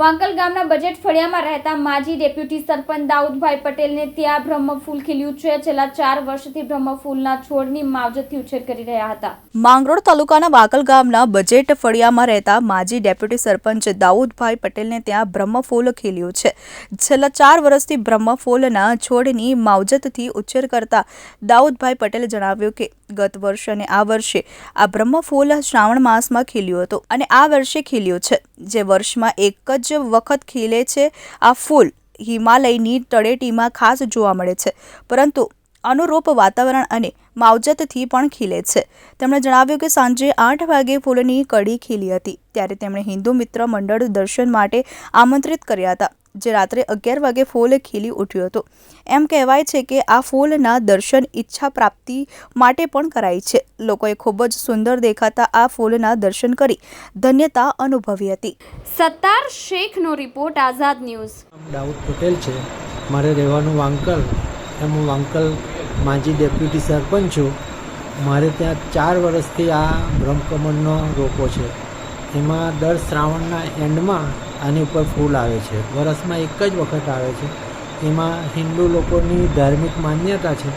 વાંકલ ગામના બજેટ ફળિયામાં રહેતા માજી ડેપ્યુટી સરપંચ દાઉદભાઈ પટેલને ત્યાં બ્રહ્મફૂલ ખીલ્યું છે. છેલ્લા ચાર વર્ષથી બ્રહ્મફૂલના છોડની માવજતથી ઉછેર કરી રહ્યા હતા. માંગરોળ તાલુકાના વાંકલ ગામના બજેટ ફળિયામાં રહેતા માજી ડેપ્યુટી સરપંચ દાઉદભાઈ પટેલને ત્યાં બ્રહ્મફૂલ ખીલ્યું છે. છેલ્લા ચાર વર્ષથી બ્રહ્મફૂલના છોડની માવજતથી ઉછેર કરતા દાઉદભાઈ પટેલે જણાવ્યું કે ગત વર્ષ અને આ વર્ષે આ બ્રહ્મફૂલ શ્રાવણ માસમાં ખીલ્યું હતું અને આ વર્ષે ખીલ્યું છે. જે વર્ષમાં એક જ વખત ખીલે છે આ ફૂલ હિમાલયની તળેટીમાં ખાસ જોવા મળે છે. પરંતુ અનુરૂપ વાતાવરણ અને માવજતથી પણ ખીલે છે. તેમણે જણાવ્યું કે સાંજે આઠ વાગે ફૂલની કડી ખીલી હતી. ત્યારે તેમણે હિન્દુ મિત્ર મંડળ દર્શન માટે આમંત્રિત કર્યા હતા. જે રાત્રે અગિયાર વાગે ફૂલ ખીલી ઉઠ્યું હતું. એમ કહેવાય છે કે આ ફૂલના દર્શન ઈચ્છા પ્રાપ્તિ માટે પણ કરાય છે. લોકોએ ખૂબ જ સુંદર દેખાતા આ ફૂલના દર્શન કરી ધન્યતા અનુભવી હતી. સત્તાર શેખનો રિપોર્ટ આઝાદ ન્યૂઝ. દાઉદ પટેલ છે. મારે રહેવાનું વાંકલ. એમ હું વાંકલ માજી ડેપ્યુટી સરપંચ છું. મારે ત્યાં ચાર વર્ષથી આ બ્રહ્મકમળનો રોપો છે. એમાં દર શ્રાવણના એન્ડમાં આની ઉપર ફૂલ આવે છે. વરસમાં એક જ વખત આવે છે. એમાં હિન્દુ લોકોની ધાર્મિક માન્યતા છે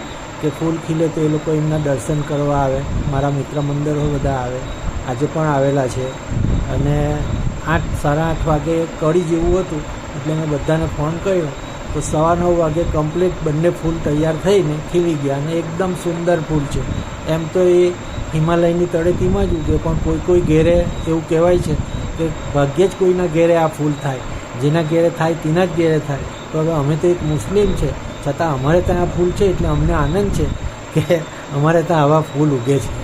કે ફૂલ ખીલે તો એ લોકો એમના દર્શન કરવા આવે. મારા મિત્ર મંદિરો બધા આવે. આજે પણ આવેલા છે. અને આઠ, સાડા આઠ વાગે કડી જેવું હતું એટલે મેં બધાને ફોન કર્યો. તો સવા નવ વાગે કમ્પ્લીટ બંને ફૂલ તૈયાર થઈને ખીલી ગયા અને એકદમ સુંદર ફૂલ છે. એમ તો એ હિમાલયની તળેટીમાં જ ઉગે, પણ કોઈ કોઈ ઘેરે એવું કહેવાય છે કે ભાગ્યે જ કોઈના ઘેરે આ ફૂલ થાય. જેના ઘેરે થાય, તેના જ ઘેરે થાય. તો હવે અમે તો એક મુસ્લિમ છે. છતાં અમારે ત્યાં આ ફૂલ છે એટલે અમને આનંદ છે કે અમારે ત્યાં આવા ફૂલ ઉગે છે.